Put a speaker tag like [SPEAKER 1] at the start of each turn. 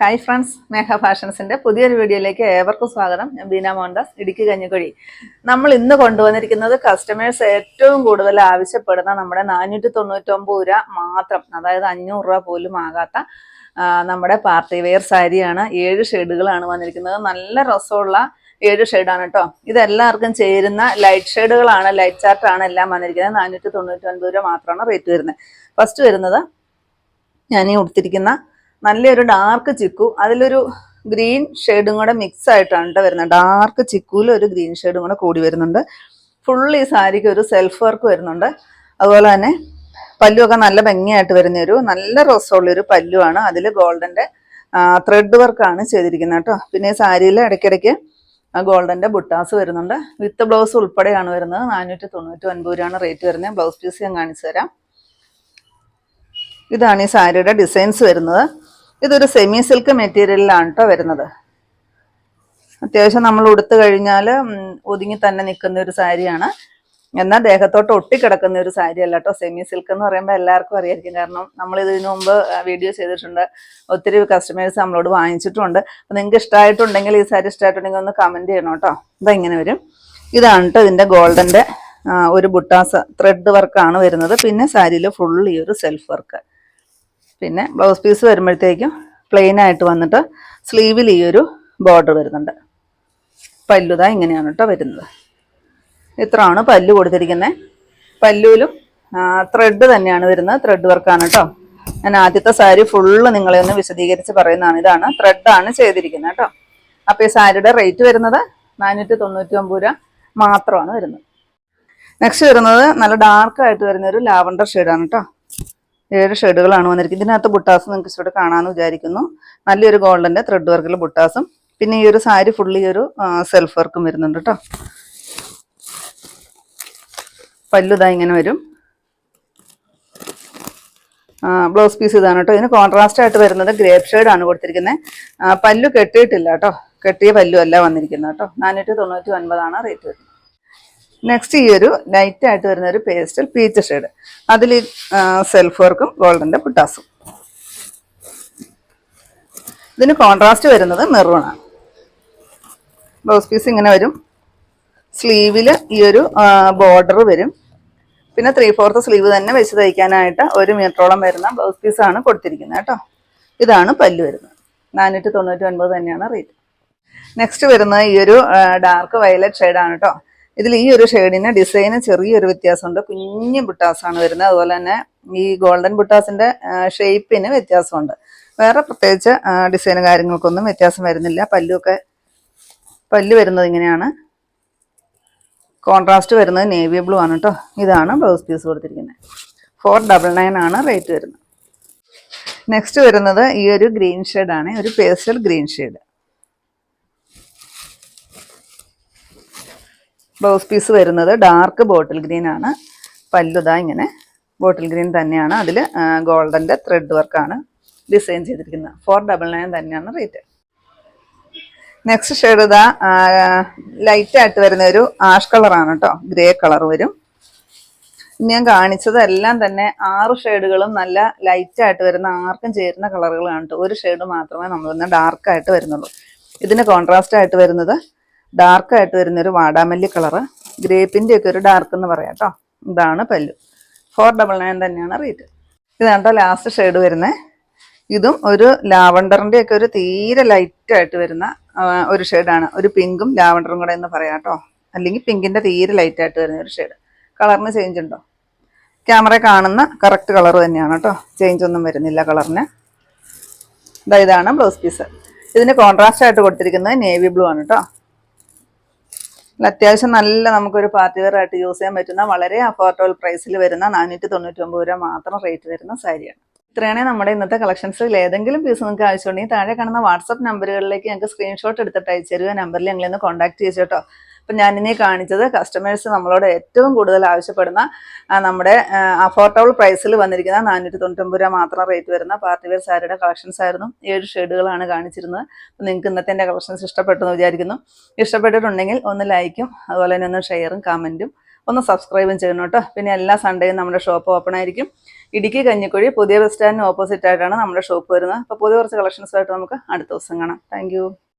[SPEAKER 1] Hi friends മേഘ ഫാഷൻസിന്റെ പുതിയൊരു വീഡിയോയിലേക്ക് ഏവർക്കും സ്വാഗതം. ഞാൻ ബീന മോഹൻദാസ് ഇടുക്കി കഞ്ഞിക്കുഴി. നമ്മൾ ഇന്ന് കൊണ്ടുവന്നിരിക്കുന്നത് കസ്റ്റമേഴ്സ് ഏറ്റവും കൂടുതൽ ആവശ്യപ്പെടുന്ന നമ്മുടെ നാനൂറ്റി തൊണ്ണൂറ്റൊമ്പത് രൂപ മാത്രം അതായത് അഞ്ഞൂറ് രൂപ പോലും ആകാത്ത നമ്മുടെ പാർട്ടി വെയർ സാരിയാണ്. ഏഴ് ഷെയ്ഡുകളാണ് വന്നിരിക്കുന്നത്. നല്ല രസമുള്ള ഏഴ് ഷെയ്ഡാണ് കേട്ടോ ഇതെല്ലാവർക്കും ചേരുന്ന ലൈറ്റ് ഷെയ്ഡുകളാണ് ലൈറ്റ് ചാർട്ടാണ് എല്ലാം വന്നിരിക്കുന്നത്. നാനൂറ്റി തൊണ്ണൂറ്റി ഒൻപത് രൂപ മാത്രമാണ് റേറ്റ് വരുന്നത്. ഫസ്റ്റ് വരുന്നത് ഞാൻ ഈ ഉടുത്തിരിക്കുന്ന നല്ലൊരു ഡാർക്ക് ചിക്കു. അതിലൊരു ഗ്രീൻ ഷെയ്ഡും കൂടെ മിക്സ് ആയിട്ടാണ് വരുന്നത്. ഡാർക്ക് ചിക്കുവിൽ ഒരു ഗ്രീൻ ഷെയ്ഡും കൂടെ കൂടി വരുന്നുണ്ട്. ഫുൾ ഈ സാരിക്ക് ഒരു സെൽഫ് വർക്ക് വരുന്നുണ്ട്. അതുപോലെ തന്നെ പല്ലുമൊക്കെ നല്ല ഭംഗിയായിട്ട് വരുന്ന ഒരു നല്ല രസമുള്ള ഒരു പല്ലുവാണ്. അതിൽ ഗോൾഡന്റെ ത്രെഡ് വർക്കാണ് ചെയ്തിരിക്കുന്നത് കേട്ടോ പിന്നെ ഈ സാരിയിൽ ഇടയ്ക്കിടയ്ക്ക് ഗോൾഡന്റെ ബുട്ടാസ് വരുന്നുണ്ട്. വിത്ത് ബ്ലൗസ് ഉൾപ്പെടെയാണ് വരുന്നത്. നാനൂറ്റി തൊണ്ണൂറ്റി ഒൻപത് രൂപയാണ് റേറ്റ് വരുന്നത്. ബ്ലൗസ് പീസ് ഞാൻ കാണിച്ചു തരാം. ഇതാണ് ഈ സാരിയുടെ ഡിസൈൻസ് വരുന്നത്. ഇതൊരു സെമി സിൽക്ക് മെറ്റീരിയലിലാണ് കേട്ടോ വരുന്നത്. അത്യാവശ്യം നമ്മൾ ഉടുത്തു കഴിഞ്ഞാൽ ഒതുങ്ങി തന്നെ നിൽക്കുന്ന ഒരു സാരിയാണ്. എന്നാൽ ദേഹത്തോട്ട് ഒട്ടിക്കിടക്കുന്ന ഒരു സാരി അല്ല കേട്ടോ സെമി സിൽക്ക് എന്ന് പറയുമ്പോൾ എല്ലാവർക്കും അറിയായിരിക്കും. കാരണം നമ്മൾ ഇതിനു മുമ്പ് വീഡിയോ ചെയ്തിട്ടുണ്ട്. ഒത്തിരി കസ്റ്റമേഴ്സ് നമ്മളോട് വാങ്ങിച്ചിട്ടുണ്ട്. അപ്പം നിങ്ങൾക്ക് ഇഷ്ടമായിട്ടുണ്ടെങ്കിൽ ഈ സാരി ഇഷ്ടമായിട്ടുണ്ടെങ്കിൽ ഒന്ന് കമന്റ് ചെയ്യണം കേട്ടോ ഇതെങ്ങനെ വരും. ഇതാണ് കേട്ടോ ഇതിന്റെ ഗോൾഡന്റെ ഒരു ബുട്ടാസ് ത്രെഡ് വർക്കാണ് വരുന്നത്. പിന്നെ സാരിയിൽ ഫുൾ ഈ ഒരു സെൽഫ് വർക്ക് പിന്നെ ബ്ലൗസ് പീസ് വരുമ്പോഴത്തേക്കും പ്ലെയിൻ ആയിട്ട് വന്നിട്ട് സ്ലീവിൽ ഈ ഒരു ബോർഡർ വരുന്നുണ്ട്. പല്ലുത ഇങ്ങനെയാണ് കേട്ടോ വരുന്നത്. ഇത്രയാണ് പല്ലു കൊടുത്തിരിക്കുന്നത് പല്ലുവിലും ത്രെഡ് തന്നെയാണ് വരുന്നത്. ത്രെഡ് വർക്കാണ് കേട്ടോ ഞാൻ ആദ്യത്തെ സാരി ഫുള്ള് നിങ്ങളെ ഒന്ന് വിശദീകരിച്ച് പറയുന്നതാണ്. ഇതാണ് ത്രെഡാണ് ചെയ്തിരിക്കുന്നത് കേട്ടോ അപ്പോൾ ഈ സാരിയുടെ റേറ്റ് വരുന്നത് നാനൂറ്റി തൊണ്ണൂറ്റി ഒമ്പത് രൂപ മാത്രമാണ് വരുന്നത്. നെക്സ്റ്റ് വരുന്നത് നല്ല ഡാർക്ക് ആയിട്ട് വരുന്ന ഒരു ലാവണ്ടർ ഷെയ്ഡാണ് കേട്ടോ ഏഴ് ഷെയ്ഡുകളാണ് വന്നിരിക്കുന്നത്. ഇതിനകത്ത് ബുട്ടാസ് നിങ്ങൾക്ക് ഇവിടെ കാണാമെന്ന് വിചാരിക്കുന്നു. നല്ലൊരു ഗോൾഡന്റെ ത്രെഡ് വർക്കിൽ ബുട്ടാസും. പിന്നെ ഈ ഒരു സാരി ഫുള്ളി ഒരു സെൽഫ് വർക്കും വരുന്നുണ്ട് കേട്ടോ പല്ലുതാ ഇങ്ങനെ വരും. ബ്ലൗസ് പീസ് ഇതാണ് കേട്ടോ ഇതിന് കോൺട്രാസ്റ്റ് ആയിട്ട് വരുന്നത് ഗ്രേപ്പ് ഷെയ്ഡ് ആണ് കൊടുത്തിരിക്കുന്നത് പല്ലു കെട്ടിയിട്ടില്ല കേട്ടോ കെട്ടിയ പല്ലു അല്ല വന്നിരിക്കുന്നത് കേട്ടോ നാനൂറ്റി തൊണ്ണൂറ്റി ഒൻപതാണ് റേറ്റ് വരുന്നത്. നെക്സ്റ്റ് ഈ ഒരു ലൈറ്റ് ആയിട്ട് വരുന്ന ഒരു പേസ്റ്റൽ പീച്ച് ഷെയ്ഡ് അതിൽ സെൽഫ് വർക്കും ഗോൾഡന്റെ പുട്ടാസും ഇതിന് കോൺട്രാസ്റ്റ് വരുന്നത് മെറൂണാണ് ബ്ലൗസ് പീസ് ഇങ്ങനെ വരും. സ്ലീവിൽ ഈ ഒരു ബോർഡർ വരും. പിന്നെ ത്രീ ഫോർത്ത് സ്ലീവ് തന്നെ വെച്ച് തയ്ക്കാനായിട്ട് ഒരു മീറ്ററോളം വരുന്ന ബ്ലൗസ് പീസാണ് കൊടുത്തിരിക്കുന്നത് കേട്ടോ. ഇതാണ് പല്ല് വരുന്നത്. നാനൂറ്റി തൊണ്ണൂറ്റി ഒൻപത് തന്നെയാണ് റേറ്റ് നെക്സ്റ്റ് വരുന്നത് ഈ ഒരു ഡാർക്ക് വയലറ്റ് ഷെയ്ഡാണ് കേട്ടോ. ഇതിൽ ഈ ഒരു ഷെയ്ഡിന് ഡിസൈന് ചെറിയൊരു വ്യത്യാസമുണ്ട്. കുഞ്ഞു ബുട്ടാസാണ് വരുന്നത്. അതുപോലെ തന്നെ ഈ ഗോൾഡൻ ബുട്ടാസിന്റെ ഷേപ്പിന് വ്യത്യാസമുണ്ട്. വേറെ പ്രത്യേകിച്ച് ഡിസൈന് കാര്യങ്ങൾക്കൊന്നും വ്യത്യാസം വരുന്നില്ല. പല്ലുമൊക്കെ പല്ല് വരുന്നത് ഇങ്ങനെയാണ്. കോൺട്രാസ്റ്റ് വരുന്നത് നേവി ബ്ലൂ ആണ് കേട്ടോ ഇതാണ് ബ്ലൗസ് പീസ് കൊടുത്തിരിക്കുന്നത്. ഫോർ ഡബിൾ നയൻ ആണ് റേറ്റ് വരുന്നത്. നെക്സ്റ്റ് വരുന്നത് ഈ ഒരു ഗ്രീൻ ഷെയ്ഡാണ്. ഒരു pastel green shade. Blouse piece വരുന്നത് ഡാർക്ക് ബോട്ടിൽ ഗ്രീൻ ആണ്. പല്ലുതാ ഇങ്ങനെ ബോട്ടിൽ ഗ്രീൻ തന്നെയാണ്. അതിൽ ഗോൾഡന്റെ ത്രെഡ് വർക്കാണ് ഡിസൈൻ ചെയ്തിരിക്കുന്നത്. ഫോർ ഡബിൾ നയൻ തന്നെയാണ് റേറ്റ് നെക്സ്റ്റ് ഷെയ്ഡ് ഇതാ ലൈറ്റ് ആയിട്ട് വരുന്ന ഒരു ആഷ് കളറാണ് കേട്ടോ ഗ്രേ കളർ വരും. ഞാൻ കാണിച്ചതെല്ലാം തന്നെ ആറ് ഷെയ്ഡുകളും നല്ല ലൈറ്റ് ആയിട്ട് വരുന്ന ആർക്കും ചേരുന്ന കളറുകളാണ് കേട്ടോ ഒരു ഷെയ്ഡ് മാത്രമേ നമ്മൾ ഡാർക്കായിട്ട് വരുന്നുള്ളൂ. ഇതിന് കോൺട്രാസ്റ്റ് ആയിട്ട് വരുന്നത് ഡാർക്ക് ആയിട്ട് വരുന്ന ഒരു വാടാമല്ലി കളറ് ഗ്രേപ്പിന്റെ ഒക്കെ ഒരു ഡാർക്ക് എന്ന് പറയാം കേട്ടോ. ഇതാണ് പല്ലു. ഫോർ ഡബിൾ നയൻ തന്നെയാണ് റേറ്റ് ഇതാണ് കേട്ടോ ലാസ്റ്റ് ഷെയ്ഡ് വരുന്നത് ഇതും ഒരു ലാവണ്ടറിന്റെ ഒക്കെ ഒരു തീരെ ലൈറ്റായിട്ട് വരുന്ന ഒരു ഷെയ്ഡാണ് ഒരു പിങ്കും ലാവണ്ടറും കൂടെ എന്ന് പറയാം കേട്ടോ. അല്ലെങ്കിൽ പിങ്കിന്റെ തീരെ ലൈറ്റായിട്ട് വരുന്ന ഒരു ഷെയ്ഡ് കളറിന് ചേഞ്ച് ഉണ്ടോ? ക്യാമറ കാണുന്ന കറക്റ്റ് കളർ തന്നെയാണ് കേട്ടോ. ചേഞ്ച് ഒന്നും വരുന്നില്ല കളറിന് ഇതാ ഇതാണ് ബ്ലൗസ് പീസ്. ഇതിന് കോൺട്രാസ്റ്റ് ആയിട്ട് കൊടുത്തിരിക്കുന്നത് നേവി ബ്ലൂ ആണ് കേട്ടോ. അത്യാവശ്യം നല്ല നമുക്കൊരു പാർട്ടി വെയർ ആയിട്ട് യൂസ് ചെയ്യാൻ പറ്റുന്ന വളരെ അഫോർഡബിൾ പ്രൈസിൽ വരുന്ന നാനൂറ്റി തൊണ്ണൂറ്റി ഒമ്പത് രൂപ മാത്രം റേറ്റ് വരുന്ന സാരിയാണ്. ഇത്രയാണ് നമ്മുടെ ഇന്നത്തെ കളക്ഷൻസിൽ ഏതെങ്കിലും പീസ് നിങ്ങൾക്ക് ആവശ്യമുണ്ടെങ്കിൽ താഴെ കാണുന്ന വാട്സപ്പ് നമ്പറുകളിലേക്ക് ഞങ്ങൾക്ക് സ്ക്രീൻഷോട്ട് എടുത്തിട്ട് അയച്ചു തരുക നമ്പറിൽ ഞങ്ങളെ ഒന്ന് കോൺടാക്ട് ചെയ്തു കേട്ടോ അപ്പം ഞാനിനി കാണിച്ചത് കസ്റ്റമേഴ്സ് നമ്മളോട് ഏറ്റവും കൂടുതൽ ആവശ്യപ്പെടുന്ന നമ്മുടെ അഫോർഡബിൾ പ്രൈസിൽ വന്നിരിക്കുന്ന നാനൂറ്റി തൊണ്ണൂറ്റൊമ്പത് രൂപ മാത്രം റേറ്റ് വരുന്ന പാർട്ടി വെയർ സാരിയുടെ കളക്ഷൻസ് ആയിരുന്നു. ഏഴ് ഷെയ്ഡുകളാണ് കാണിച്ചിരുന്നത്. അപ്പം നിങ്ങൾക്ക് ഇന്നത്തെ എന്റെ കളക്ഷൻസ് ഇഷ്ടപ്പെട്ടു എന്ന് വിചാരിക്കുന്നു. ഇഷ്ടപ്പെട്ടിട്ടുണ്ടെങ്കിൽ ഒന്ന് ലൈക്കും അതുപോലെ തന്നെ ഒന്ന് ഷെയറും കമന്റും ഒന്ന് സബ്സ്ക്രൈബും ചെയ്യണം കേട്ടോ. പിന്നെ എല്ലാ സൺഡേയും നമ്മുടെ ഷോപ്പ് ഓപ്പൺ ആയിരിക്കും. ഇടുക്കി കഞ്ഞിക്കുഴി പുതിയ ബസ് സ്റ്റാൻഡിന് ഓപ്പോസിറ്റ് ആയിട്ടാണ് നമ്മുടെ ഷോപ്പ് വരുന്നത്. അപ്പോൾ പുതിയ കുറച്ച് കളക്ഷൻസ് ആയിട്ട് നമുക്ക് അടുത്ത ദിവസം കാണാം. താങ്ക്